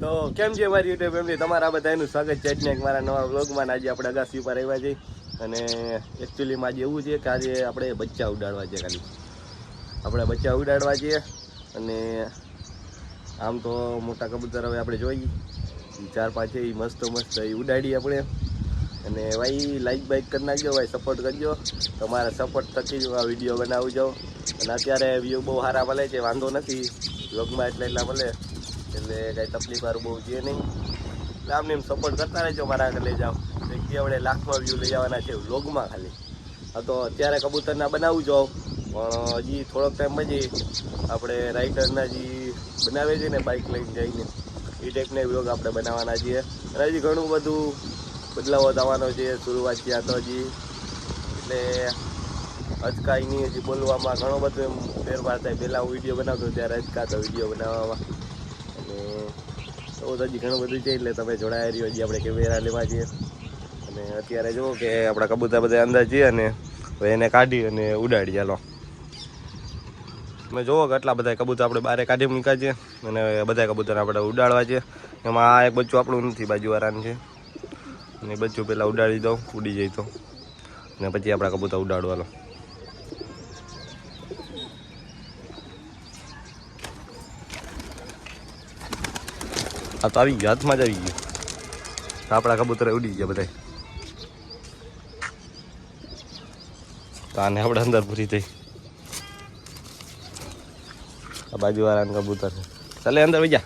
તો કેમ છે મારી યુટ્યુબ ફેમિલી તમારા બધાનું સ્વાગત છે એક મારા નવા વ્લોગમાં આજે આપણે અગાસી ઉપર આવ્યા છીએ અને એકચ્યુઅલીમાં આજે એવું છે કે આજે આપણે બચ્ચા ઉડાડવા છે ખાલી. આપણે બચ્ચા ઉડાડવા છીએ અને આમ તો મોટા કબૂતર હવે આપણે જોઈએ ઈ ચાર પાંચ એ મસ્ત મસ્ત એ ઉડાડીએ આપણે. અને ભાઈ લાઈક બાઈક કરી નાખજો, ભાઈ સપોર્ટ કરજો. તમારા સપોર્ટ થકી જ આ વીડિયો બનાવજો. અને અત્યારે વ્યૂ બહુ સારા મળે છે, વાંધો નથી. વ્લોગમાં એટલે એટલા મળે. એટલે કાંઈ તકલીફ વાળું બહુ છે નહીં. એટલે આમને એમ સપોર્ટ કરતા રહેજો મારા આગળ લઈ જાઓ. કે આપણે લાખમાં વ્યૂ લઈ જવાના છે વ્લોગમાં ખાલી. તો અત્યારે કબૂતરના બનાવું જો પણ હજી થોડોક ટાઈમ પછી આપણે રાઇડરના જે બનાવે છે ને બાઇક લઈને જઈને, એ ટાઈપના વ્લોગ આપણે બનાવવાના છીએ. અને હજી ઘણું બધું બદલાવો થવાનો છે, શરૂઆત ત્યાં તો હજી. એટલે અચકાય નહીં, હજી બોલવામાં ઘણો બધો એમ ફેરફાર થાય. પહેલાં હું વીડિયો બનાવતો, ત્યારે અચકાતો વીડિયો બનાવવામાં. તો હજી ઘણું બધું છે એટલે તમે જોડાયા રહ્યો હજી આપણે કેમેરા લેવા છીએ. અને અત્યારે જુઓ કે આપણા કબૂતર બધા અંદર છીએ અને એને કાઢી અને ઉડાડી ચાલો. તમે જુઓ કે આટલા બધા કબૂતર આપણે બારે કાઢી મૂક્યા છે અને બધા કબૂતર આપણે ઉડાડવા છે. એમાં આ એક બચ્ચું આપણું નથી, બાજુવાળાનું છે. અને બચ્ચું પહેલાં ઉડાડી દઉં, ઉડી જાય તો. અને પછી આપણા કબૂતર ઉડાડવાનો. આ તો આવી ગયું, હાથમાં જ આવી ગયું. આપણા કબૂતર ઉડી ગયા બધા તો આને આપણે અંદર પૂરી થઈ આ બાજુવાળાને કબૂતર છે. ચાલે, અંદર વઈ જા.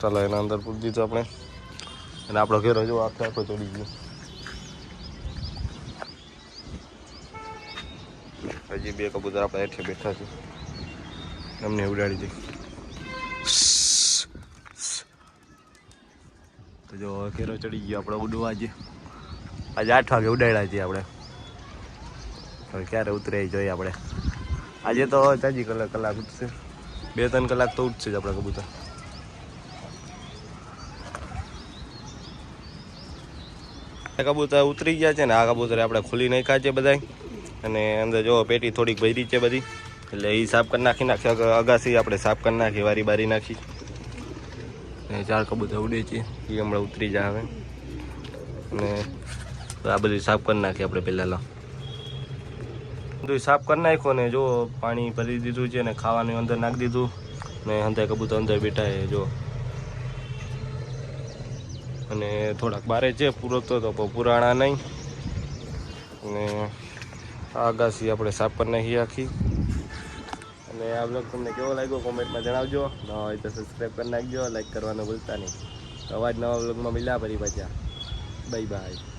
ચાલો, એના અંદર પૂરી દીધું આપણે. અને આપણો ઘેરો જો આખે આખો ચડી ગયો. હજી બે કબૂતર આપણે હેઠે બેઠા છે. એમને ઉડાડી દે. તો જો કેરો ચડી ગયો આપણે ઉડવા છે આજે આઠ વાગે ઉડાડ્યા છીએ આપણે હવે ક્યારે ઉતરે જોઈએ આપણે આજે તો ચાજી કલાક કલાક ઉઠશે. બે ત્રણ કલાક તો ઉઠશે જ આપણા કબૂતર. કબૂતર ઉતરી ગયા છે ને, આ કબૂતર આપણે ખુલી નાખ્યા છે બધાય. અને અંદર જો પેટી થોડીક ભરી છે બધી. એટલે એ સાફ કરી નાખી નાખી અગ- અગાસી આપણે સાફ કરી નાખી, વારી બારી નાખી. ને ચાર કબૂતર ઉડે છે. એ હમણાં ઉતરી જાય હવે. અને આ બધું સાફ કરી નાખી આપણે પહેલાં લો. બધું સાફ કરી નાખ્યો ને જો પાણી ભરી દીધું છે ને ખાવાનું અંદર નાખી દીધું. ને અંદર કબૂતર અંદર બેઠા એ જો. અને થોડાક બારે છે પૂરતો તો પુરાણા નહીં. અને આ આપણે સાફ કરી નાખી આખી. અને આ બ્લોગ તમને કેવો લાગ્યો કોમેન્ટમાં જણાવજો. ન હોય તો સબસ્ક્રાઈબ કરી નાખજો લાઈક કરવાનું ભૂલતા નહીં. અવાજ નવા બ્લોગમાં મળ્યા ફરી પાછા. Bye bye